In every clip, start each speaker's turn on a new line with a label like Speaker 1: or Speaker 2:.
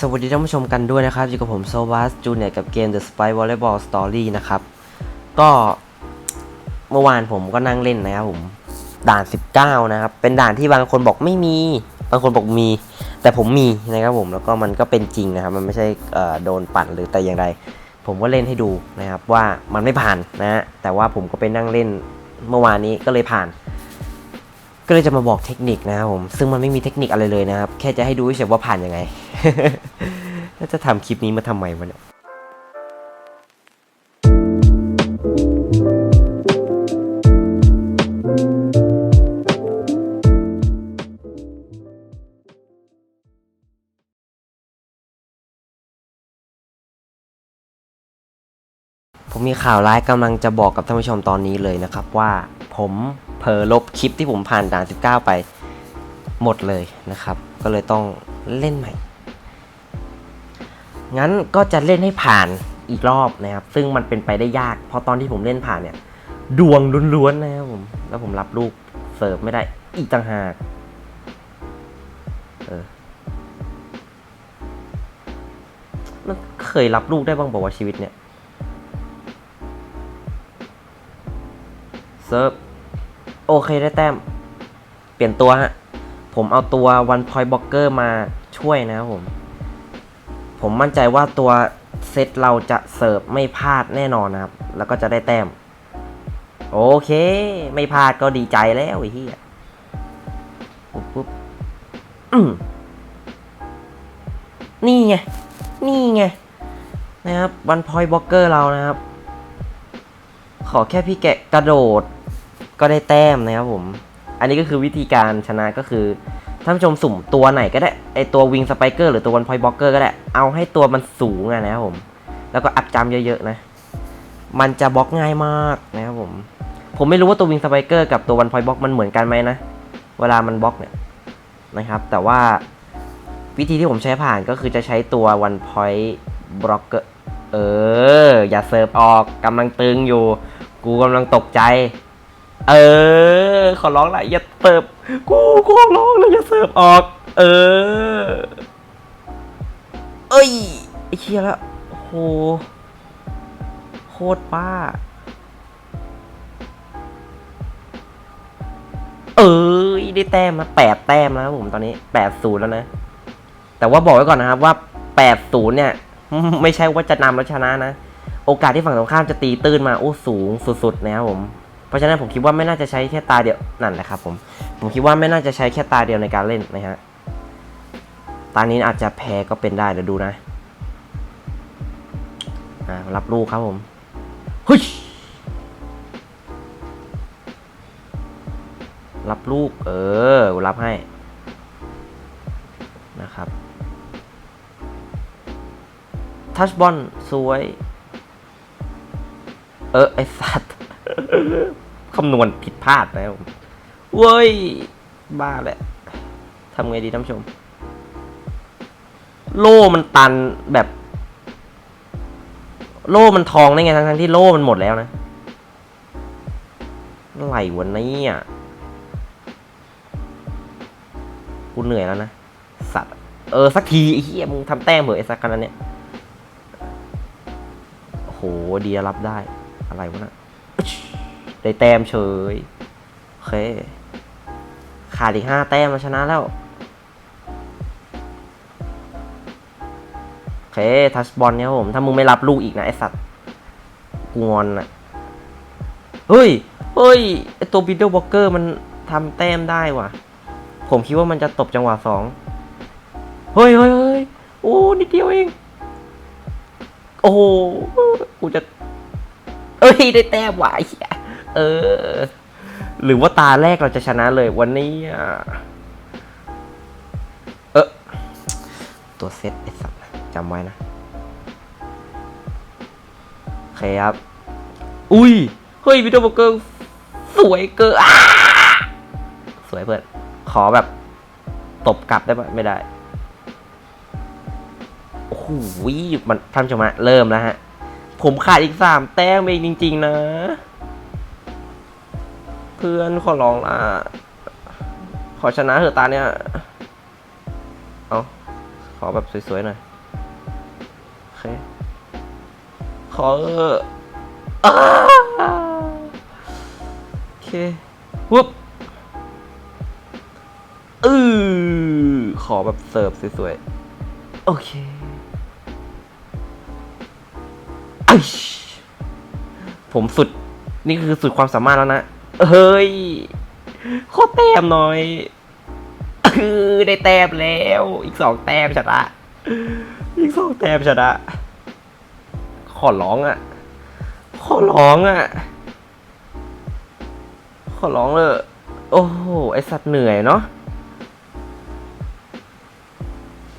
Speaker 1: สวัสดีท่านผู้ชมกันด้วยนะครับ อยู่กับผมโซวัสจูเนียกับเกม The Spy Volleyball Story นะครับ ก็เมื่อวานผมก็นั่งเล่นนะครับผม ด่าน 19 นะครับ เป็นด่านที่บางคนบอกไม่มี บางคนบอกมี แต่ผมมีนะครับผมแล้วก็มันก็เป็นจริงนะครับ มันไม่ใช่โดนปั่นหรือแต่อย่างใดผมก็เล่นให้ดูนะครับว่ามันไม่ผ่านนะฮะแต่ว่าผมก็ไปนั่งเล่นเมื่อวานนี้ก็เลยผ่าน ก็เลยจะมาบอกเทคนิคนะครับผม ซึ่งมันไม่มีเทคนิคอะไรเลยนะครับ แค่จะให้ดูเฉยๆว่าผ่านยังไง แล้วจะทำคลิปนี้มาทำไมวะเนี่ยผมมีข่าวร้ายกำลังจะบอกกับท่านผู้ชมตอนนี้เลยนะครับว่าผม เผลอลบคลิปที่ผมผ่านด่าน 19 ไปหมดเลยนะครับ ก็เลยต้องเล่นใหม่ งั้นก็จะเล่นให้ผ่านอีกรอบนะครับ ซึ่งมันเป็นไปได้ยาก เพราะตอนที่ผมเล่นผ่านเนี่ย ดวงล้วนๆนะครับผม แล้วผมรับลูกเสิร์ฟไม่ได้อีกต่างหากเออมันเคยรับลูกได้บ้างบอกว่าชีวิตเนี่ย เซิร์ฟ โอเคได้แต้ม เปลี่ยนตัวฮะ ผมเอาตัว One Point Blocker มาช่วยนะครับผม ผมมั่นใจว่าตัวเซตเราจะเสิร์ฟไม่พลาดแน่นอนนะครับ แล้วก็จะได้แต้ม โอเค ไม่พลาดก็ดีใจแล้วไอ้เหี้ยปุ๊บปุ๊บอืมนี่ไง นี่ไง นะครับ One Point Blocker เรานะครับ ขอแค่พี่แกะกระโดด ก็ได้แต้มนะครับผม อันนี้ก็คือวิธีการชนะก็คือท่านผู้ชมสุ่มตัวไหนก็ได้ไอตัววิงสไปเกอร์หรือตัววันพอยบล็อกเกอร์ก็ได้ เอาให้ตัวมันสูงอะนะครับผม แล้วก็อัพจัมเยอะๆนะ มันจะบล็อกง่ายมากนะครับผม ผมไม่รู้ว่าตัววิงสไปเกอร์กับตัววันพอยบล็อกมันเหมือนกันไหมนะ เวลามันบล็อกเนี่ยนะครับ แต่ว่าวิธีที่ผมใช้ผ่านก็คือจะใช้ตัววันพอยบล็อกเกอร์เออ อย่าเสิร์ฟออกกำลังตึงอยู่ กูกำลังตกใจ เออ ขอร้องละอย่าเสิร์ฟกูขอร้องเลยอย่าเสิร์ฟออก เออ เอ้ยไอ้เชี่ยแล้วโหโคตรป้า เอ้ยได้แต้มนะแปดแต้มแล้วผมตอนนี้แปดศูนย์แล้วนะ แต่ว่าบอกไว้ก่อนนะครับว่าแปดศูนย์เนี่ย ไม่ใช่ว่าจะนำแล้วชนะนะ โอกาสที่ฝั่งตรงข้ามจะตีตื้นมาโอ้สูงสุดๆนะครับผม เพราะฉะนั้นผมคิดว่าไม่น่าจะใช้แค่ตาเดียวนั่นแหละครับผมผมคิดว่าไม่น่าจะใช้แค่ตาเดียวในการเล่นนะฮะตานี้อาจจะแพ้ก็เป็นได้เดี๋ยวดูนะอ่ารับลูกครับผมเฮ้ยรับลูก เออรับให้นะครับทัชบอลสวย เออ ไอสัตว์ คำนวณผิดพลาดแล้วเว้ย บ้าแหละทำไงดีท่านผู้ชม โล่มันตันแบบ โล่มันทองได้ไงทั้งที่โล่มันหมดแล้วนะอะไรวะเนี่ยกูเหนื่อยแล้วนะ สัตว์ เออ สักทีไอ้เหี้ยมึงทำแต้มเหอะไอ้สักขนาดเนี้ยโอ้โหเดียรับได้ อะไรวะนะ ได้แต้มเฉยโอเคขาดอีกห้าแต้มมาชนะแล้วโอเคทัชบอลเนี่ยผม ถ้ามึงไม่รับลูกอีกนะไอสัตว์กูงอนอะเฮ้ยเฮ้ยไอตัวบิดเดิลบล็อกเกอร์มันทำแต้มได้ว่ะ ผมคิดว่ามันจะตบจังหวะสองเฮ้ยเฮ้ยเฮ้ยโอ้นิดเดียวเอง โอ้กูจะเอ้ย ได้แต้มว่ะไอ้เหี้ย เออ หรือว่าตาแรกเราจะชนะเลยวันนี้อะเออตัวเซตไอ้สัตว์จำไว้นะโอเคครับ อุ้ย เฮ้ยวิดีโอเกอร์สวยเกินอ้าสวยเพื่อนขอแบบ ตบกลับได้ปะไม่ได้โอ้โหมันท่านผู้ชมะเริ่มแล้วฮะ ผมขาดอีกสามแต้มเองจริง ๆ นะ พื่อนขอร้องละขอชนะเถอะตาเนี่ย เอาขอแบบสวยๆหน่อย โอเค ขอเอออ้าโอเควุบอือขอแบบเสิร์ฟสวยๆ โอเคไอยผมสุด นี่คือสุดความสามารถแล้วนะ เฮ้ย โคตรแต้มหน่อย คือได้แต้มแล้ว อีกสองแต้มชนะ อีกสองแต้มชนะ ขอร้องอะ ขอร้องอะ ขอร้องเลย โอ้โห ไอสัตว์เหนื่อยเนาะ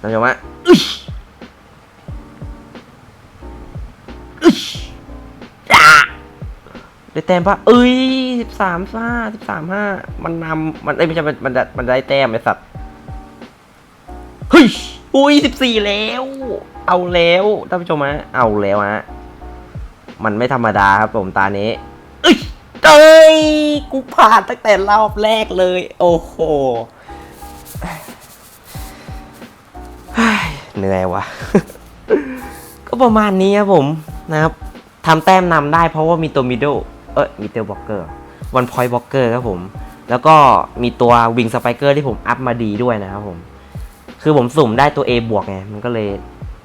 Speaker 1: นำจังหวะอึ๊ยอึ๊ยอะได้แต้มปะเอ้ย สิบสามห้าสิบสามห้ามันนำมันเอ้ยไม่ใช่มันมันได้มันได้แต้มไอสัตว์เฮ้ยอุ้ยสิบสี่แล้ว เอาแล้วท่านผู้ชมฮะเอาแล้วฮะมันไม่ธรรมดาครับผมตานี้เอ้ยเอ้ยกูผ่านตั้งแต่รอบแรกเลย โอ้โหเหนื่อยวะก็ประมาณนี้ครับผมนะครับทำแต้มนำได้เพราะว่ามีตัวมิด d ด e เอ้ยมีตัวบล็อกเกอร์ วันพอยต์บล็อกเกอร์ครับผม แล้วก็มีตัววิงสไปเกอร์ที่ผมอัพมาดีด้วยนะครับผม คือผมสุ่มได้ตัว A บวกไง มันก็เลย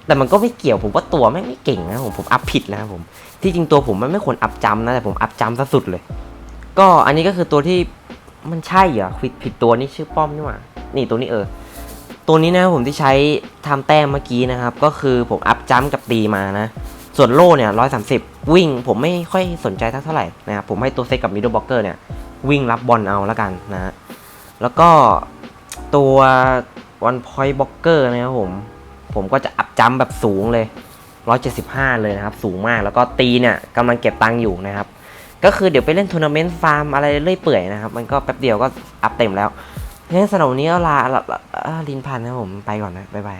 Speaker 1: แต่มันก็ไม่เกี่ยวผมว่าตัวแม่ไม่เก่งนะผมผมอัพผิดนะครับผม ที่จริงตัวผมมันไม่ควรอัพจำนะแต่ผมอัพจำซะสุดเลย ก็อันนี้ก็คือตัวที่มันใช่เหรอผิดผิดตัวนี่ชื่อป้อมนี่หว่า นี่ตัวนี้เออ ตัวนี้นะครับผมที่ใช้ทำแต้มเมื่อกี้นะครับ ก็คือผมอัพจัมกับตีมานะ ส่วนโล่เนี่ยร้อยสามสิบวิ่งผมไม่ค่อยสนใจเท่าไหร่นะครับผมให้ตัวเซตกับมิดเดิลบล็อกเกอร์เนี่ยวิ่งรับบอลเอาแล้วกันนะฮะแล้วก็ตัววันพอยต์บล็อกเกอร์นะครับผม ผมก็จะอัพจัมแบบสูงเลย 175 เลยนะครับ สูงมากแล้วก็ตีเนี่ยกำลังเก็บตังค์อยู่นะครับ ก็คือเดี๋ยวไปเล่นทัวร์นาเมนต์ฟาร์มอะไรเรื่อยเปื่อยนะครับ มันก็แป๊บเดียวก็อัพเต็มแล้วงั้นสำหรับวันนี้ลาลาลาลินพันนะผมไปก่อนนะ บ๊ายบาย